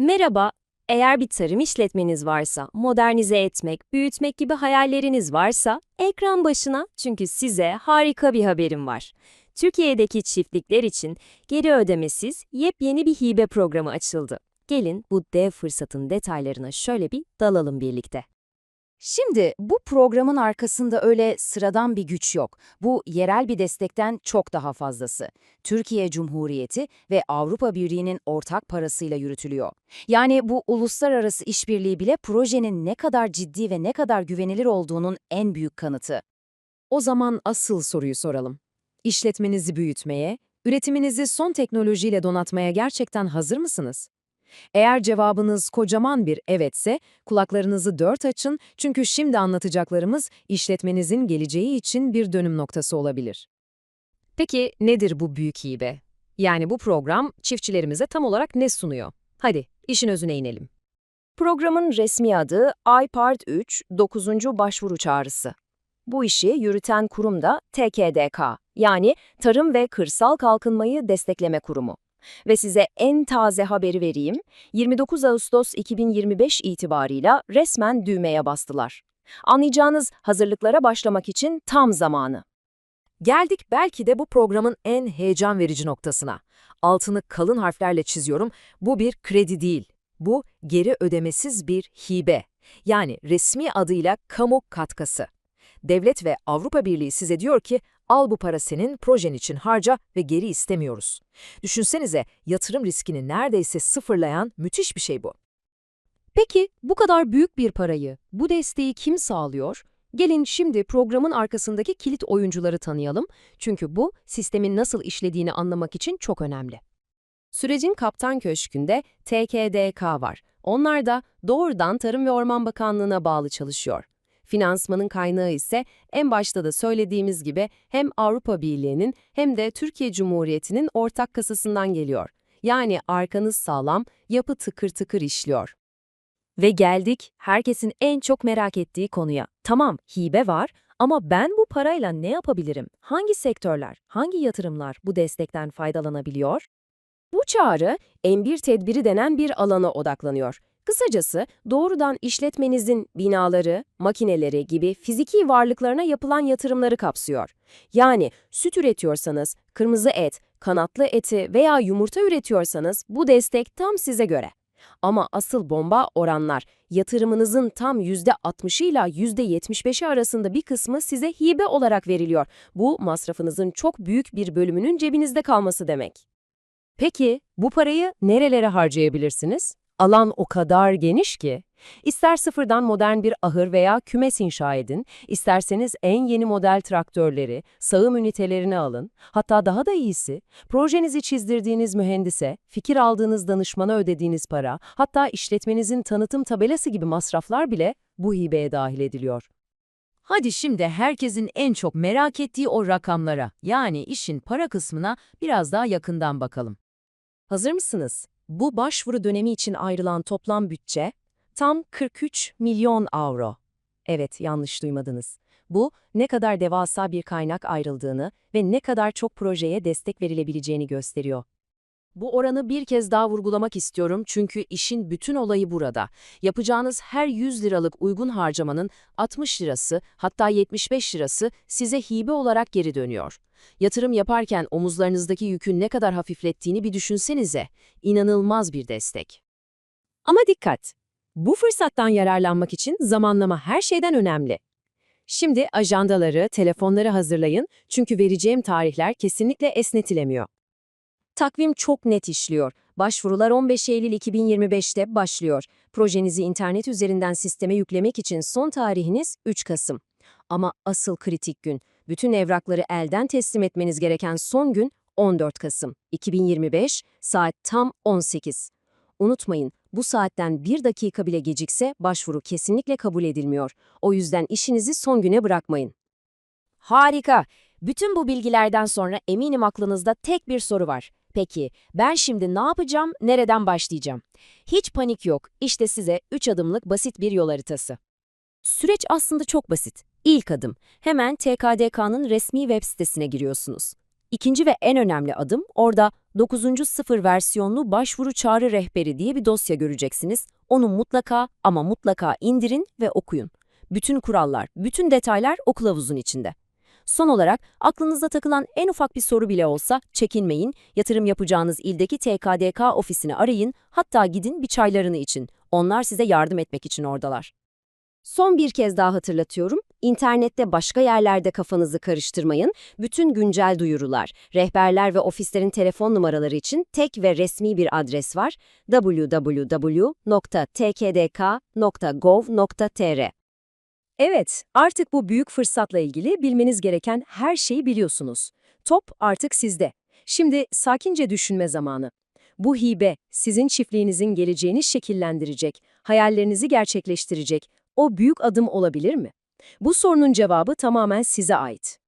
Merhaba, eğer bir tarım işletmeniz varsa, modernize etmek, büyütmek gibi hayalleriniz varsa, ekran başına çünkü size harika bir haberim var. Türkiye'deki çiftlikler için geri ödemesiz yepyeni bir hibe programı açıldı. Gelin bu dev fırsatın detaylarına şöyle bir dalalım birlikte. Şimdi bu programın arkasında öyle sıradan bir güç yok. Bu yerel bir destekten çok daha fazlası. Türkiye Cumhuriyeti ve Avrupa Birliği'nin ortak parasıyla yürütülüyor. Yani bu uluslararası işbirliği bile projenin ne kadar ciddi ve ne kadar güvenilir olduğunun en büyük kanıtı. O zaman asıl soruyu soralım. İşletmenizi büyütmeye, üretiminizi son teknolojiyle donatmaya gerçekten hazır mısınız? Eğer cevabınız kocaman bir evetse, kulaklarınızı dört açın çünkü şimdi anlatacaklarımız işletmenizin geleceği için bir dönüm noktası olabilir. Peki nedir bu büyük hibe? Yani bu program çiftçilerimize tam olarak ne sunuyor? Hadi işin özüne inelim. Programın resmi adı iPart 3 9. Başvuru Çağrısı. Bu işi yürüten kurum da TKDK, yani Tarım ve Kırsal Kalkınmayı Destekleme Kurumu. Ve size en taze haberi vereyim, 29 Ağustos 2025 itibarıyla resmen düğmeye bastılar. Anlayacağınız hazırlıklara başlamak için tam zamanı. Geldik belki de bu programın en heyecan verici noktasına. Altını kalın harflerle çiziyorum. Bu bir kredi değil. Bu geri ödemesiz bir hibe. Yani resmi adıyla kamu katkısı. Devlet ve Avrupa Birliği size diyor ki, al bu para senin, projen için harca ve geri istemiyoruz. Düşünsenize, yatırım riskini neredeyse sıfırlayan müthiş bir şey bu. Peki, bu kadar büyük bir parayı, bu desteği kim sağlıyor? Gelin şimdi programın arkasındaki kilit oyuncuları tanıyalım. Çünkü bu, sistemin nasıl işlediğini anlamak için çok önemli. Sürecin Kaptan Köşkü'nde TKDK var. Onlar da doğrudan Tarım ve Orman Bakanlığı'na bağlı çalışıyor. Finansmanın kaynağı ise en başta da söylediğimiz gibi hem Avrupa Birliği'nin hem de Türkiye Cumhuriyeti'nin ortak kasasından geliyor. Yani arkanız sağlam, yapı tıkır tıkır işliyor. Ve geldik herkesin en çok merak ettiği konuya. Tamam, hibe var ama ben bu parayla ne yapabilirim? Hangi sektörler, hangi yatırımlar bu destekten faydalanabiliyor? Bu çağrı M1 tedbiri denen bir alana odaklanıyor. Kısacası doğrudan işletmenizin binaları, makineleri gibi fiziki varlıklarına yapılan yatırımları kapsıyor. Yani süt üretiyorsanız, kırmızı et, kanatlı eti veya yumurta üretiyorsanız bu destek tam size göre. Ama asıl bomba oranlar. Yatırımınızın tam %60'ı ile %75'i arasında bir kısmı size hibe olarak veriliyor. Bu masrafınızın çok büyük bir bölümünün cebinizde kalması demek. Peki bu parayı nerelere harcayabilirsiniz? Alan o kadar geniş ki. İster sıfırdan modern bir ahır veya kümes inşa edin, isterseniz en yeni model traktörleri, sağım ünitelerini alın. Hatta daha da iyisi, projenizi çizdirdiğiniz mühendise, fikir aldığınız danışmana ödediğiniz para, hatta işletmenizin tanıtım tabelası gibi masraflar bile bu hibeye dahil ediliyor. Hadi şimdi herkesin en çok merak ettiği o rakamlara, yani işin para kısmına biraz daha yakından bakalım. Hazır mısınız? Bu başvuru dönemi için ayrılan toplam bütçe tam 43 milyon avro. Evet, yanlış duymadınız. Bu, ne kadar devasa bir kaynak ayrıldığını ve ne kadar çok projeye destek verilebileceğini gösteriyor. Bu oranı bir kez daha vurgulamak istiyorum çünkü işin bütün olayı burada. Yapacağınız her 100 liralık uygun harcamanın 60 lirası hatta 75 lirası size hibe olarak geri dönüyor. Yatırım yaparken omuzlarınızdaki yükün ne kadar hafiflettiğini bir düşünsenize. İnanılmaz bir destek. Ama dikkat! Bu fırsattan yararlanmak için zamanlama her şeyden önemli. Şimdi ajandaları, telefonları hazırlayın çünkü vereceğim tarihler kesinlikle esnetilemiyor. Takvim çok net işliyor. Başvurular 15 Eylül 2025'te başlıyor. Projenizi internet üzerinden sisteme yüklemek için son tarihiniz 3 Kasım. Ama asıl kritik gün, bütün evrakları elden teslim etmeniz gereken son gün 14 Kasım 2025 saat tam 18. Unutmayın, bu saatten bir dakika bile gecikse başvuru kesinlikle kabul edilmiyor. O yüzden işinizi son güne bırakmayın. Harika! Bütün bu bilgilerden sonra eminim aklınızda tek bir soru var. Peki, ben şimdi ne yapacağım, nereden başlayacağım? Hiç panik yok, işte size 3 adımlık basit bir yol haritası. Süreç aslında çok basit. İlk adım, hemen TKDK'nın resmi web sitesine giriyorsunuz. İkinci ve en önemli adım orada 9. sıfır versiyonlu başvuru çağrı rehberi diye bir dosya göreceksiniz. Onu mutlaka ama mutlaka indirin ve okuyun. Bütün kurallar, bütün detaylar o kılavuzun içinde. Son olarak aklınızda takılan en ufak bir soru bile olsa çekinmeyin, yatırım yapacağınız ildeki TKDK ofisini arayın, hatta gidin bir çaylarını için. Onlar size yardım etmek için oradalar. Son bir kez daha hatırlatıyorum. İnternette başka yerlerde kafanızı karıştırmayın. Bütün güncel duyurular, rehberler ve ofislerin telefon numaraları için tek ve resmi bir adres var. www.tkdk.gov.tr Evet, artık bu büyük fırsatla ilgili bilmeniz gereken her şeyi biliyorsunuz. Top artık sizde. Şimdi sakince düşünme zamanı. Bu hibe sizin çiftliğinizin geleceğini şekillendirecek, hayallerinizi gerçekleştirecek o büyük adım olabilir mi? Bu sorunun cevabı tamamen size ait.